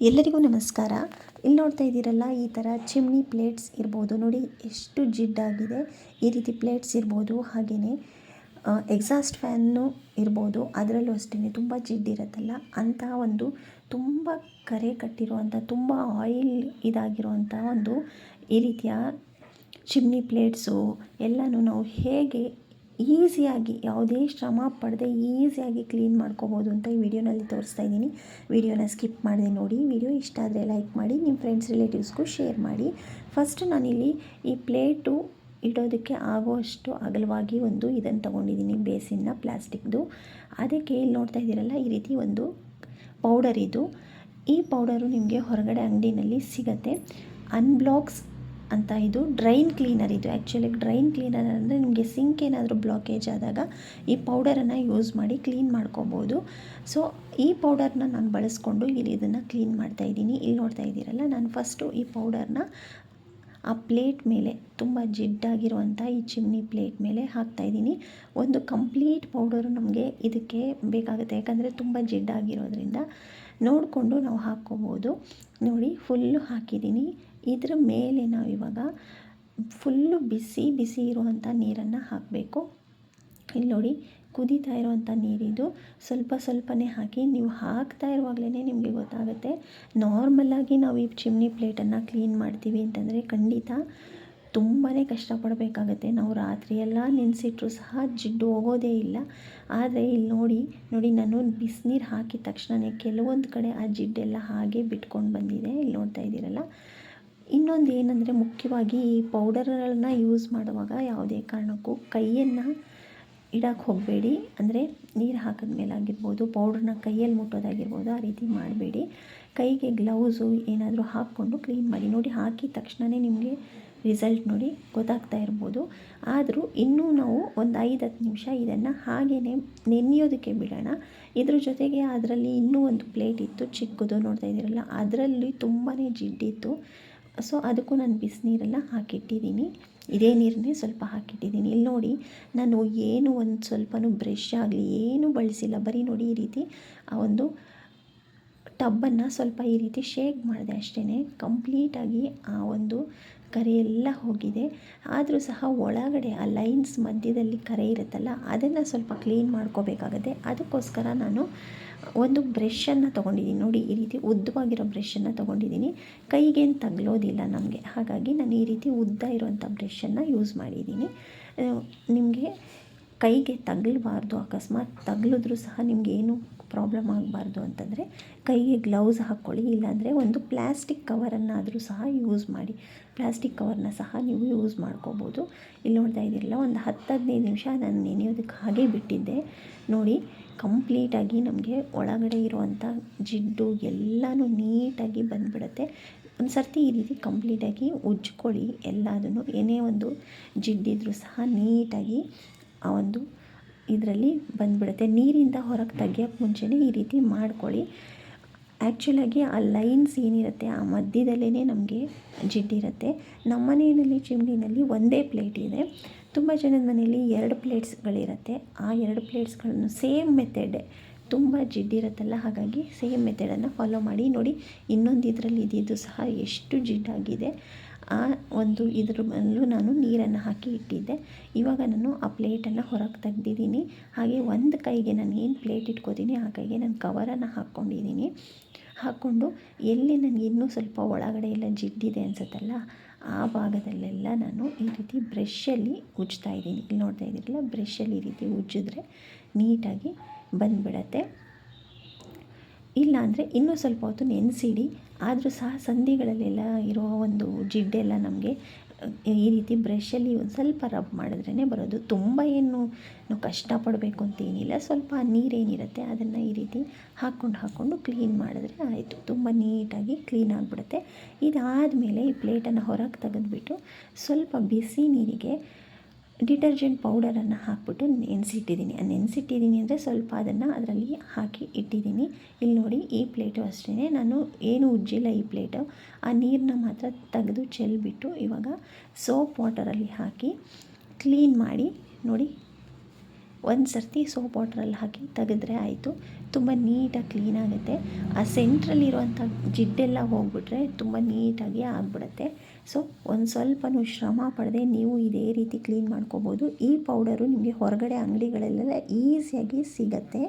ಎಲ್ಲರಿಗೂ ನಮಸ್ಕಾರ. ಇಲ್ಲಿ ನೋಡ್ತಾ ಇದ್ದೀರಲ್ಲ, ಈ ಥರ ಚಿಮ್ನಿ ಪ್ಲೇಟ್ಸ್ ಇರ್ಬೋದು. ನೋಡಿ, ಎಷ್ಟು ಜಿಡ್ಡಾಗಿದೆ ಈ ರೀತಿ ಪ್ಲೇಟ್ಸ್ ಇರ್ಬೋದು ಹಾಗೆಯೇ ಎಕ್ಸಾಸ್ಟ್ ಫ್ಯಾನು ಇರ್ಬೋದು. ಅದರಲ್ಲೂ ಅಷ್ಟೇ ತುಂಬ ಜಿಡ್ಡಿರುತ್ತಲ್ಲ ಅಂತಹ ಒಂದು ತುಂಬ ಕರೆ ಕಟ್ಟಿರುವಂಥ, ತುಂಬ ಆಯಿಲ್ ಇದಾಗಿರುವಂಥ ಒಂದು ಈ ರೀತಿಯ ಚಿಮ್ನಿ ಪ್ಲೇಟ್ಸು ಎಲ್ಲನೂ ನಾವು ಹೇಗೆ ಈಸಿಯಾಗಿ, ಯಾವುದೇ ಶ್ರಮ ಪಡದೆ ಈಸಿಯಾಗಿ ಕ್ಲೀನ್ ಮಾಡ್ಕೋಬೋದು ಅಂತ ಈ ವಿಡಿಯೋನಲ್ಲಿ ತೋರಿಸ್ತಾ ಇದ್ದೀನಿ. ವಿಡಿಯೋನ ಸ್ಕಿಪ್ ಮಾಡಿದೆ ನೋಡಿ, ವಿಡಿಯೋ ಇಷ್ಟ ಆದರೆ ಲೈಕ್ ಮಾಡಿ, ನಿಮ್ಮ ಫ್ರೆಂಡ್ಸ್, ರಿಲೇಟಿವ್ಸ್ಗೂ ಶೇರ್ ಮಾಡಿ. ಫಸ್ಟ್ ನಾನಿಲ್ಲಿ ಈ ಪ್ಲೇಟು ಇಡೋದಕ್ಕೆ ಆಗುವಷ್ಟು ಅಗಲವಾಗಿ ಒಂದು ಇದನ್ನು ತೊಗೊಂಡಿದ್ದೀನಿ, ಬೇಸಿನ್ನ ಪ್ಲಾಸ್ಟಿಕ್ದು. ಅದಕ್ಕೆ ಇಲ್ಲಿ ನೋಡ್ತಾ ಇದ್ದೀರಲ್ಲ, ಈ ರೀತಿ ಒಂದು ಪೌಡರ್ ಇದು ಈ ಪೌಡರು ನಿಮಗೆ ಹೊರಗಡೆ ಅಂಗಡಿನಲ್ಲಿ ಸಿಗತ್ತೆ. ಅನ್ಬ್ಲಾಕ್ಸ್ ಅಂತ ಇದು ಡ್ರೈನ್ ಕ್ಲೀನರ್ ಇದು. ಆ್ಯಕ್ಚುಲಿ ಡ್ರೈನ್ ಕ್ಲೀನರ್ ಅಂದರೆ ನಿಮಗೆ ಸಿಂಕ್ ಏನಾದರೂ ಬ್ಲಾಕೇಜ್ ಆದಾಗ ಈ ಪೌಡರನ್ನು ಯೂಸ್ ಮಾಡಿ ಕ್ಲೀನ್ ಮಾಡ್ಕೋಬೋದು. ಸೊ ಈ ಪೌಡರ್ನ ನಾನು ಬಳಸ್ಕೊಂಡು ಇಲ್ಲಿ ಇದನ್ನು ಕ್ಲೀನ್ ಮಾಡ್ತಾ ಇದ್ದೀನಿ. ಇಲ್ಲಿ ನೋಡ್ತಾ ಇದ್ದೀರಲ್ಲ, ನಾನು ಫಸ್ಟು ಈ ಪೌಡರ್ನ ಆ ಪ್ಲೇಟ್ ಮೇಲೆ, ತುಂಬ ಜಿಡ್ಡಾಗಿರುವಂಥ ಈ ಚಿಮ್ನಿ ಪ್ಲೇಟ್ ಮೇಲೆ ಹಾಕ್ತಾ ಇದ್ದೀನಿ. ಒಂದು ಕಂಪ್ಲೀಟ್ ಪೌಡರು ನಮಗೆ ಇದಕ್ಕೆ ಬೇಕಾಗುತ್ತೆ. ಯಾಕಂದರೆ ತುಂಬ ಜಿಡ್ಡಾಗಿರೋದ್ರಿಂದ ನೋಡಿಕೊಂಡು ನಾವು ಹಾಕ್ಕೋಬೋದು. ನೋಡಿ ಫುಲ್ಲು ಹಾಕಿದ್ದೀನಿ. ಇದ್ರ ಮೇಲೆ ನಾವು ಇವಾಗ ಫುಲ್ಲು ಬಿಸಿ ಬಿಸಿ ಇರುವಂಥ ನೀರನ್ನು ಹಾಕಬೇಕು. ಇಲ್ಲಿ ನೋಡಿ, ಕುದೀತಾ ಇರುವಂಥ ನೀರಿದು ಸ್ವಲ್ಪ ಸ್ವಲ್ಪನೇ ಹಾಕಿ, ನೀವು ಹಾಕ್ತಾ ಇರುವಾಗಲೇ ನಿಮಗೆ ಗೊತ್ತಾಗುತ್ತೆ. ನಾರ್ಮಲ್ಲಾಗಿ ನಾವು ಈ ಚಿಮ್ನಿ ಪ್ಲೇಟನ್ನು ಕ್ಲೀನ್ ಮಾಡ್ತೀವಿ ಅಂತಂದರೆ ಖಂಡಿತ ತುಂಬಾ ಕಷ್ಟಪಡಬೇಕಾಗತ್ತೆ. ನಾವು ರಾತ್ರಿಯೆಲ್ಲ ನೆನೆಸಿಟ್ರೂ ಸಹ ಜಿಡ್ಡು ಹೋಗೋದೇ ಇಲ್ಲ. ಆದರೆ ಇಲ್ಲಿ ನೋಡಿ ನೋಡಿ ನಾನು ಬಿಸಿನೀರು ಹಾಕಿದ ತಕ್ಷಣವೇ ಕೆಲವೊಂದು ಕಡೆ ಆ ಜಿಡ್ಡೆಲ್ಲ ಹಾಗೆ ಬಿಟ್ಕೊಂಡು ಬಂದಿದೆ. ಇಲ್ಲಿ ನೋಡ್ತಾ ಇದ್ದೀರಲ್ಲ? ಇನ್ನೊಂದು ಏನಂದರೆ ಮುಖ್ಯವಾಗಿ ಈ ಪೌಡರ್ಗಳನ್ನ ಯೂಸ್ ಮಾಡುವಾಗ ಯಾವುದೇ ಕಾರಣಕ್ಕೂ ಕೈಯನ್ನು ಇಡಕ್ಕೆ ಹೋಗಬೇಡಿ. ಅಂದರೆ ನೀರು ಹಾಕಿದ್ಮೇಲೆ ಆಗಿರ್ಬೋದು ಪೌಡ್ರನ್ನ ಕೈಯಲ್ಲಿ ಮುಟ್ಟೋದಾಗಿರ್ಬೋದು, ಆ ರೀತಿ ಮಾಡಬೇಡಿ. ಕೈಗೆ ಗ್ಲೌಸು ಏನಾದರೂ ಹಾಕ್ಕೊಂಡು ಕ್ಲೀನ್ ಮಾಡಿ. ನೋಡಿ, ಹಾಕಿದ ತಕ್ಷಣವೇ ನಿಮಗೆ ರಿಸಲ್ಟ್ ನೋಡಿ ಗೊತ್ತಾಗ್ತಾ ಇರ್ಬೋದು. ಆದರೂ ಇನ್ನೂ ನಾವು ಒಂದು ಐದು ಹತ್ತು ನಿಮಿಷ ಇದನ್ನು ಹಾಗೇ ನೆನೆಯೋದಕ್ಕೆ ಬಿಡೋಣ. ಇದ್ರ ಜೊತೆಗೆ ಅದರಲ್ಲಿ ಇನ್ನೂ ಒಂದು ಪ್ಲೇಟ್ ಇತ್ತು ಚಿಕ್ಕದು, ನೋಡ್ತಾ ಇದ್ದೀರಲ್ಲ, ಅದರಲ್ಲಿ ತುಂಬಾ ಜಿಡ್ಡಿತ್ತು. ಸೊ ಅದಕ್ಕೂ ನಾನು ಬಿಸಿನೀರೆಲ್ಲ ಹಾಕಿಟ್ಟಿದ್ದೀನಿ. ಇದೇ ನೀರನ್ನೇ ಸ್ವಲ್ಪ ಹಾಕಿಟ್ಟಿದ್ದೀನಿ. ಇಲ್ಲಿ ನೋಡಿ, ನಾನು ಏನು ಒಂದು ಸ್ವಲ್ಪನೂ ಬ್ರಷ್ ಆಗಲಿ, ಏನೂ ಬಳಸಿಲ್ಲ. ಬರೀ ನೋಡಿ ಈ ರೀತಿ ಆ ಒಂದು ಟಬ್ಬನ್ನು ಸ್ವಲ್ಪ ಈ ರೀತಿ ಶೇಕ್ ಮಾಡಿದೆ ಅಷ್ಟೇ ಕಂಪ್ಲೀಟಾಗಿ ಆ ಒಂದು ಕರೆ ಎಲ್ಲ ಹೋಗಿದೆ. ಆದರೂ ಸಹ ಒಳಗಡೆ ಆ ಲೈನ್ಸ್ ಮಧ್ಯದಲ್ಲಿ ಕರೆ ಇರುತ್ತಲ್ಲ, ಅದನ್ನು ಸ್ವಲ್ಪ ಕ್ಲೀನ್ ಮಾಡ್ಕೋಬೇಕಾಗತ್ತೆ. ಅದಕ್ಕೋಸ್ಕರ ನಾನು ಒಂದು ಬ್ರಷನ್ನು ತೊಗೊಂಡಿದ್ದೀನಿ. ನೋಡಿ, ಈ ರೀತಿ ಉದ್ದವಾಗಿರೋ ಬ್ರಷನ್ನು ತೊಗೊಂಡಿದ್ದೀನಿ. ಕೈಗೇನು ತಗಲೋದಿಲ್ಲ ನಮಗೆ. ಹಾಗಾಗಿ ನಾನು ಈ ರೀತಿ ಉದ್ದ ಇರುವಂಥ ಬ್ರಷನ್ನು ಯೂಸ್ ಮಾಡಿದ್ದೀನಿ. ನಿಮಗೆ ಕೈಗೆ ತಗಲಬಾರ್ದು, ಅಕಸ್ಮಾತ್ ತಗಲಿದ್ರೂ ಸಹ ನಿಮಗೇನು ಪ್ರಾಬ್ಲಮ್ ಆಗಬಾರ್ದು ಅಂತಂದರೆ ಕೈಗೆ ಗ್ಲೌಸ್ ಹಾಕ್ಕೊಳ್ಳಿ, ಇಲ್ಲಾಂದರೆ ಒಂದು ಪ್ಲ್ಯಾಸ್ಟಿಕ್ ಕವರನ್ನಾದರೂ ಸಹ ಯೂಸ್ ಮಾಡಿ. ಪ್ಲ್ಯಾಸ್ಟಿಕ್ ಕವರ್ನ ಸಹ ನೀವು ಯೂಸ್ ಮಾಡ್ಕೋಬೋದು. ಇಲ್ಲಿ ನೋಡ್ತಾ ಇದ್ದೀರಲ್ಲ, ಒಂದು ಹತ್ತು ಹದಿನೈದು ನಿಮಿಷ ನಾನು ನೆನೆಯೋದಕ್ಕೆ ಹಾಗೆ ಬಿಟ್ಟಿದ್ದೆ. ನೋಡಿ ಕಂಪ್ಲೀಟಾಗಿ ನಮಗೆ ಒಳಗಡೆ ಇರುವಂಥ ಜಿಡ್ಡು ಎಲ್ಲನೂ ನೀಟಾಗಿ ಬಂದುಬಿಡುತ್ತೆ. ಒಂದು ಸರ್ತಿ ಈ ರೀತಿ ಕಂಪ್ಲೀಟಾಗಿ ಉಜ್ಕೊಳ್ಳಿ ಎಲ್ಲದನ್ನು. ಏನೇ ಒಂದು ಜಿಡ್ಡಿದ್ರೂ ಸಹ ನೀಟಾಗಿ ಆ ಒಂದು ಇದರಲ್ಲಿ ಬಂದುಬಿಡುತ್ತೆ. ನೀರಿಂದ ಹೊರಗೆ ತೆಗಿಯೋಕ್ಕೆ ಮುಂಚೆನೇ ಈ ರೀತಿ ಮಾಡ್ಕೊಳ್ಳಿ. ಆ್ಯಕ್ಚುಲಾಗಿ ಆ ಲೈನ್ಸ್ ಏನಿರುತ್ತೆ, ಆ ಮಧ್ಯದಲ್ಲೇ ನಮಗೆ ಜಿಡ್ಡಿರುತ್ತೆ. ನಮ್ಮ ಮನೆಯಲ್ಲಿ, ಚಿಮ್ನಿನಲ್ಲಿ ಒಂದೇ ಪ್ಲೇಟ್ ಇದೆ. ತುಂಬ ಜನದ ಮನೆಯಲ್ಲಿ ಎರಡು ಪ್ಲೇಟ್ಸ್ಗಳಿರುತ್ತೆ. ಆ ಎರಡು ಪ್ಲೇಟ್ಸ್ಗಳನ್ನು ಸೇಮ್ ಮೆಥಡ್, ತುಂಬ ಜಿಡ್ಡಿರುತ್ತಲ್ಲ, ಹಾಗಾಗಿ ಸೇಮ್ ಮೆಥಡನ್ನು ಫಾಲೋ ಮಾಡಿ ನೋಡಿ. ಇನ್ನೊಂದು ಇದರಲ್ಲಿ ಇದ್ದಿದ್ದು ಸಹ ಎಷ್ಟು ಜಿಡ್ಡಾಗಿದೆ. ಆ ಒಂದು ಇದ್ರ ಮೇಲೂ ನಾನು ನೀರನ್ನು ಹಾಕಿ ಇಟ್ಟಿದ್ದೆ. ಇವಾಗ ನಾನು ಆ ಪ್ಲೇಟನ್ನು ಹೊರಗೆ ತೆಗ್ದಿದ್ದೀನಿ. ಹಾಗೆ ಒಂದು ಕೈಗೆ ನಾನು ಏನು ಪ್ಲೇಟ್ ಇಟ್ಕೋತೀನಿ, ಆ ಕೈಗೆ ನಾನು ಕವರನ್ನು ಹಾಕ್ಕೊಂಡಿದ್ದೀನಿ. ಹಾಕ್ಕೊಂಡು ಎಲ್ಲಿ ನನಗೆ ಇನ್ನೂ ಸ್ವಲ್ಪ ಒಳಗಡೆ ಎಲ್ಲ ಜಿಡ್ಡಿದೆ ಅನಿಸುತ್ತಲ್ಲ, ಆ ಭಾಗದಲ್ಲೆಲ್ಲ ನಾನು ಈ ರೀತಿ ಬ್ರಷಲ್ಲಿ ಉಜ್ತಾ ಇದ್ದೀನಿ. ಇಲ್ಲಿ ನೋಡ್ತಾ ಇದ್ದೀರಲ್ಲ, ಬ್ರಷಲ್ಲಿ ಈ ರೀತಿ ಉಜ್ಜಿದ್ರೆ ನೀಟಾಗಿ ಬಂದುಬಿಡತ್ತೆ. ಇಲ್ಲ ಅಂದರೆ ಇನ್ನೂ ಸ್ವಲ್ಪ ಹೊತ್ತು ನೆನೆಸಿಡಿ. ಆದರೂ ಸಹ ಸಂಧಿಗಳಲ್ಲೆಲ್ಲ ಇರೋ ಒಂದು ಜಿಡ್ಡೆಲ್ಲ ನಮಗೆ, ಈ ರೀತಿ ಬ್ರಷಲ್ಲಿ ಒಂದು ಸ್ವಲ್ಪ ರಬ್ ಮಾಡಿದ್ರೇ ಬರೋದು. ತುಂಬ ಏನು ನಾವು ಕಷ್ಟಪಡಬೇಕು ಅಂತ ಏನಿಲ್ಲ. ಸ್ವಲ್ಪ ನೀರೇನಿರುತ್ತೆ, ಅದನ್ನು ಈ ರೀತಿ ಹಾಕ್ಕೊಂಡು ಹಾಕ್ಕೊಂಡು ಕ್ಲೀನ್ ಮಾಡಿದ್ರೆ ಆಯಿತು. ತುಂಬ ನೀಟಾಗಿ ಕ್ಲೀನ್ ಆಗಿಬಿಡುತ್ತೆ. ಇದಾದಮೇಲೆ ಈ ಪ್ಲೇಟನ್ನು ಹೊರಗೆ ತೆಗೆದುಬಿಟ್ಟು ಸ್ವಲ್ಪ ಬಿಸಿ ನೀರಿಗೆ ಡಿಟರ್ಜೆಂಟ್ ಪೌಡರನ್ನು ಹಾಕ್ಬಿಟ್ಟು ನೆನೆಸಿಟ್ಟಿದ್ದೀನಿ. ನೆನೆಸಿಟ್ಟಿದ್ದೀನಿ ಅಂದರೆ ಸ್ವಲ್ಪ ಅದನ್ನು ಅದರಲ್ಲಿ ಹಾಕಿ ಇಟ್ಟಿದ್ದೀನಿ. ಇಲ್ಲಿ ನೋಡಿ ಈ ಪ್ಲೇಟು ಅಷ್ಟೇ ನಾನು ಏನು ಉಜ್ಜಿಲ್ಲ ಈ ಪ್ಲೇಟು. ಆ ನೀರನ್ನ ಮಾತ್ರ ತೆಗೆದು ಚೆಲ್ಬಿಟ್ಟು ಇವಾಗ ಸೋಪ್ ವಾಟರಲ್ಲಿ ಹಾಕಿ ಕ್ಲೀನ್ ಮಾಡಿ ನೋಡಿ, ಒಂದು ಸರ್ತಿ ಸೋಪ್ ವಾಟರಲ್ಲಿ ಹಾಕಿ ತೆಗೆದ್ರೆ ಆಯಿತು. ತುಂಬ ನೀಟಾಗಿ ಕ್ಲೀನ್ ಆಗುತ್ತೆ. ಆ ಸೆಂಟ್ರಲ್ಲಿರುವಂಥ ಜಿಡ್ಡೆಲ್ಲ ಹೋಗ್ಬಿಟ್ರೆ ತುಂಬ ನೀಟಾಗಿ ಆಗಿಬಿಡುತ್ತೆ. ಸೊ ಒಂದು ಸ್ವಲ್ಪನೂ ಶ್ರಮ ಪಡೆದೆ ನೀವು ಇದೇ ರೀತಿ ಕ್ಲೀನ್ ಮಾಡ್ಕೋಬೋದು. ಈ ಪೌಡರು ನಿಮಗೆ ಹೊರಗಡೆ ಅಂಗಡಿಗಳಲ್ಲೆಲ್ಲ ಈಸಿಯಾಗಿ ಸಿಗತ್ತೆ.